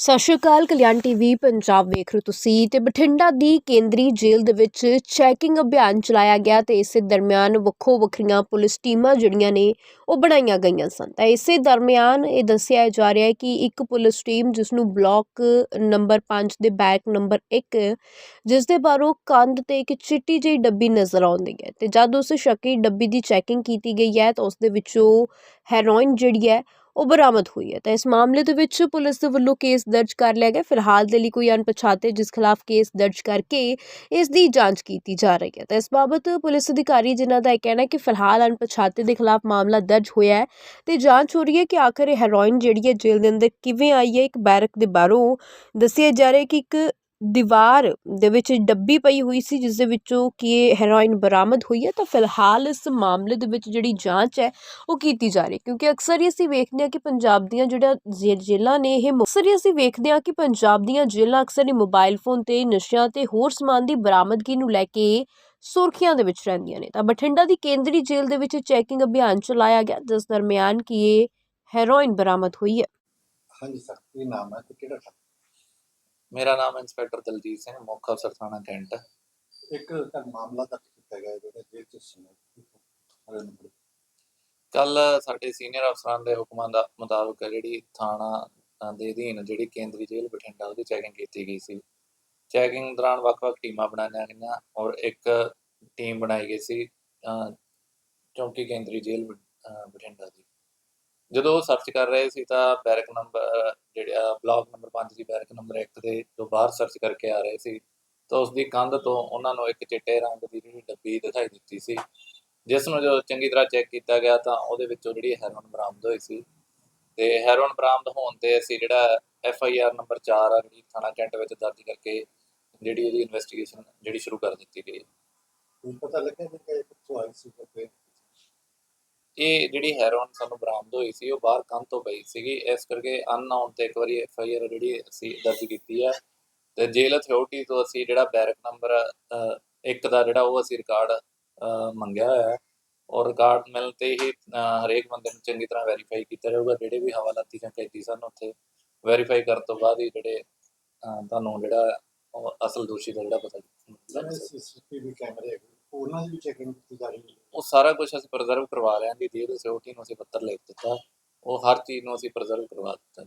ਸਤਿ ਸ਼੍ਰੀ ਅਕਾਲ, ਕਲਿਆਣ ਟੀਵੀ, ਪੰਜਾਬ ਵੇਖ ਰਹੇ ਤੁਸੀਂ ਤੇ ਬਠਿੰਡਾ ਦੀ ਕੇਂਦਰੀ ਜੇਲ੍ਹ ਦੇ ਵਿੱਚ ਚੈਕਿੰਗ ਅਭਿਆਨ ਚਲਾਇਆ ਗਿਆ ਤੇ ਇਸੇ ਦਰਮਿਆਨ ਵੱਖੋ ਵੱਖਰੀਆਂ ਪੁਲਿਸ ਟੀਮਾਂ ਜਿਹੜੀਆਂ ਨੇ ਉਹ ਬਣਾਈਆਂ ਗਈਆਂ ਸਨ। ਤਾਂ ਇਸੇ ਦਰਮਿਆਨ ਇਹ ਦੱਸਿਆ ਜਾ ਰਿਹਾ ਹੈ ਕਿ ਇੱਕ ਪੁਲਿਸ ਟੀਮ ਜਿਸ ਨੂੰ ਬਲਾਕ ਨੰਬਰ 5 ਦੇ ਬੈਕ ਨੰਬਰ 1 ਜਿਸ ਦੇ ਬਾਹਰੋਂ ਕੰਧ ਤੇ ਇੱਕ ਚਿੱਟੀ ਜਿਹੀ ਡੱਬੀ ਨਜ਼ਰ ਆਉਂਦੀ ਹੈ ਤੇ ਜਦ ਉਸ ਸ਼ੱਕੀ ਡੱਬੀ ਦੀ ਚੈਕਿੰਗ ਕੀਤੀ ਗਈ ਹੈ ਤਾਂ ਉਸ ਦੇ ਵਿੱਚੋਂ ਹੈਰੋਇਨ ਜਿਹੜੀ ਹੈ ਉਹ ਬਰਾਮਦ ਹੋਈ ਹੈ। ਤਾਂ ਇਸ ਮਾਮਲੇ ਦੇ ਵਿੱਚ ਪੁਲਿਸ ਦੇ ਵੱਲੋਂ ਕੇਸ ਦਰਜ ਕਰ ਲਿਆ ਗਿਆ। ਫਿਲਹਾਲ ਦੇ ਲਈ ਕੋਈ ਅਣਪਛਾਤੇ ਜਿਸ ਖਿਲਾਫ ਕੇਸ ਦਰਜ ਕਰਕੇ ਇਸ ਦੀ ਜਾਂਚ ਕੀਤੀ ਜਾ ਰਹੀ ਹੈ। ਤਾਂ ਇਸ ਬਾਬਤ ਪੁਲਿਸ ਅਧਿਕਾਰੀ ਜਿਨ੍ਹਾਂ ਦਾ ਇਹ ਕਹਿਣਾ ਕਿ ਫਿਲਹਾਲ ਅਣਪਛਾਤੇ ਦੇ ਖਿਲਾਫ ਮਾਮਲਾ ਦਰਜ ਹੋਇਆ ਹੈ ਤੇ ਜਾਂਚ ਹੋ ਰਹੀ ਹੈ ਕਿ ਆਖਰ ਇਹ ਹੈਰੋਇਨ ਜਿਹੜੀ ਹੈ ਜੇਲ੍ਹ ਦੇ ਅੰਦਰ ਕਿਵੇਂ ਆਈ ਹੈ। ਇੱਕ ਬੈਰਕ ਦੇ ਬਾਹਰੋਂ ਦੱਸਿਆ ਜਾ ਰਿਹਾ ਕਿ ਇੱਕ ਦੀਵਾਰ ਦੇ ਵਿੱਚ ਡੱਬੀ ਪਈ ਹੋਈ ਸੀ, ਜਿਸ ਦੇ ਵਿੱਚੋਂ ਕਿ ਹੈਰੋਇਨ ਬਰਾਮਦ ਹੋਈ ਹੈ, ਤਾਂ ਫਿਲਹਾਲ ਇਸ ਮਾਮਲੇ ਦੇ ਵਿੱਚ ਜਿਹੜੀ ਜਾਂਚ ਹੈ, ਉਹ ਕੀਤੀ ਜਾ ਰਹੀ ਕਿਉਂਕਿ ਅਕਸਰ ਹੀ ਅਸੀਂ ਵੇਖਦੇ ਹਾਂ ਕਿ ਪੰਜਾਬ ਦੀਆਂ ਜਿਹੜਾ ਜੇ- ਜੇਲ੍ਹਾਂ ਨੇ ਇਹ ਮੁ- ਅਕਸਰ ਹੀ ਅਸੀਂ ਵੇਖਦੇ ਹਾਂ ਕਿ ਪੰਜਾਬ ਦੀਆਂ ਜੇਲ੍ਹਾਂ ਅਕਸਰ ਹੀ ਮੋਬਾਈਲ ਫੋਨ ਤੇ ਨਸ਼ਿਆਂ ਤੇ ਹੋਰ ਸਮਾਨ ਦੀ ਬਰਾਮਦਗੀ ਨੂੰ ਲੈ ਕੇ ਸੁਰਖੀਆਂ ਦੇ ਵਿੱਚ ਰਹਿੰਦੀਆਂ ਨੇ। ਤਾਂ ਬਠਿੰਡਾ ਦੀ ਕੇਂਦਰੀ ਜੇਲ੍ਹ ਦੇ ਵਿੱਚ ਚੈਕਿੰਗ ਅਭਿਆਨ ਚਲਾਇਆ ਗਿਆ, ਜਿਸ ਦਰਮਿਆਨ ਕਿ ਇਹ ਹੈਰੋਇਨ ਬਰਾਮਦ ਹੋਈ ਹੈ। ਹਾਂਜੀ ਸਰ, ਕੀ ਨਾਮ ਹੈ ਤੇ ਕਿਹੜਾ ਥਾਣਾ ਮੇਰਾ ਨਾਮ ਇੰਸਪੈਕਟਰ ਦਲਜੀਤ ਸਿੰਘ ਮੁੱਖ ਅਫਸਰ ਥਾਣਾ ਕੈਂਟ। ਇੱਕ ਤਾਂ ਮਾਮਲਾ ਦਰਜ ਕੀਤਾ ਗਿਆ ਜਿਹੜਾ ਜੇਲ੍ਹ ਚ ਨੰਬਰ ਕੱਲ ਸਾਡੇ ਸੀਨੀਅਰ ਅਫਸਰਾਂ ਦੇ ਹੁਕਮਾਂ ਦਾ ਮੁਤਾਬਕ ਜਿਹੜੀ ਥਾਣਾ ਦੇ ਅਧੀਨ ਜਿਹੜੀ ਕੇਂਦਰੀ ਜੇਲ੍ਹ ਬਠਿੰਡਾ ਉਹਦੀ ਚੈਕਿੰਗ ਕੀਤੀ ਗਈ ਸੀ। ਚੈਕਿੰਗ ਦੌਰਾਨ ਵੱਖ-ਵੱਖ ਟੀਮਾਂ ਬਣਾਈਆਂ ਗਈਆਂ ਔਰ ਇੱਕ ਟੀਮ ਬਣਾਈ ਗਈ ਸੀ ਚੌਂਕੀ ਕੇਂਦਰੀ ਜੇਲ੍ਹ ਬਠਿੰਡਾ ਦੀ। ਜਦੋਂ ਉਹ ਸਰਚ ਕਰ ਰਹੇ ਸੀ ਤਾਂ ਬੈਰਕ ਨੰਬਰ ਜਿਹੜਾ ਬਲਾਕ ਨੰਬਰ 5 ਦੀ ਬੈਰਕ ਨੰਬਰ 1 ਦੇ ਤੋਂ ਬਾਹਰ ਸਰਚ ਕਰਕੇ ਆ ਰਹੇ ਸੀ, ਤਾਂ ਉਸ ਦੀ ਕੰਧ ਤੋਂ ਉਹਨਾਂ ਨੂੰ ਇੱਕ ਚਿੱਟੇ ਰੰਗ ਦੀ ਜਿਹੜੀ ਡੱਬੀ ਦਿਖਾਈ ਦਿੱਤੀ ਸੀ। ਜਿਸ ਨੂੰ ਜਦੋਂ ਚੰਗੀ ਤਰ੍ਹਾਂ ਚੈੱਕ ਕੀਤਾ ਗਿਆ ਤਾਂ ਉਹਦੇ ਵਿੱਚੋਂ ਜਿਹੜੀ ਹੈਰੋਨ ਬਰਾਮਦ ਹੋਈ ਸੀ। ਤੇ ਹੈਰੋਨ ਬਰਾਮਦ ਹੋਣ ਤੇ ਅਸੀਂ ਜਿਹੜਾ ਐਫ ਆਈ ਆਰ ਨੰਬਰ 4 ਆ, ਜਿਹੜੀ ਥਾਣਾ ਕੈਂਟ ਵਿੱਚ ਦਰਜ ਕਰਕੇ ਜਿਹੜੀ ਇਹਦੀ ਇਨਵੈਸਟੀਗੇਸ਼ਨ ਜਿਹੜੀ ਸ਼ੁਰੂ ਕਰ ਦਿੱਤੀ ਗਈ। ਪਤਾ ਲੱਗਿਆ ਕਿ ਕਿੱਥੋਂ ਆਈ ਸੀ ਇਹ ਜਿਹੜੀ ਹੈਰੋਨ ਸਾਨੂੰ ਬਰਾਮਦ ਹੋਈ ਸੀ, ਉਹ ਬਾਹਰ ਕੰਧ ਤੋਂ ਪਈ ਸੀਗੀ। ਇਸ ਕਰਕੇ ਅਨਨੋਨ ਤੇ ਇੱਕ ਵਾਰੀ ਐਫ ਆਈ ਆਰ ਜਿਹੜੀ ਅਸੀਂ ਦਰਜ ਕੀਤੀ ਹੈ ਤੇ ਜੇਲ੍ਹ ਅਥਾਰਟੀ ਤੋਂ ਅਸੀਂ ਜਿਹੜਾ ਬੈਰਕ ਨੰਬਰ 1 ਦਾ ਜਿਹੜਾ ਉਹ ਅਸੀਂ ਰਿਕਾਰਡ ਮੰਗਿਆ ਹੋਇਆ ਹੈ। ਔਰ ਰਿਕਾਰਡ ਮਿਲਣ ਤੇ ਹੀ ਹਰੇਕ ਬੰਦੇ ਨੂੰ ਚੰਗੀ ਤਰ੍ਹਾਂ ਵੈਰੀਫਾਈ ਕੀਤਾ ਜਾਊਗਾ। ਜਿਹੜੇ ਵੀ ਹਵਾਲਾਤੀ ਜਾਂ ਕੈਦੀ ਸਨ, ਉੱਥੇ ਵੈਰੀਫਾਈ ਕਰਨ ਤੋਂ ਬਾਅਦ ਹੀ ਜਿਹੜੇ ਤੁਹਾਨੂੰ ਜਿਹੜਾ ਉਹ ਅਸਲ ਦੋਸ਼ੀ ਦਾ ਜਿਹੜਾ ਪਤਾ ਲੱਗ ਸੀਸੀਟੀਵੀ ਕੈਮਰੇ ਉਹਨਾਂ ਦੀ ਵੀ ਚੈਕਿੰਗ ਕੀਤੀ ਜਾ ਰਹੀ ਹੈ। ਉਹ ਸਾਰਾ ਕੁਝ ਅਸੀਂ ਪ੍ਰੀਜ਼ਰਵ ਕਰਵਾ ਰਹੇ ਹਾਂ। ਦੀ ਜੇਲ੍ਹ ਅਥਾਰਟੀ ਨੂੰ ਅਸੀਂ ਪੱਤਰ ਲਿਖ ਦਿੱਤਾ। ਉਹ ਹਰ ਚੀਜ਼ ਨੂੰ ਅਸੀਂ ਪ੍ਰੀਜ਼ਰਵ ਕਰਵਾ ਦਿੱਤਾ।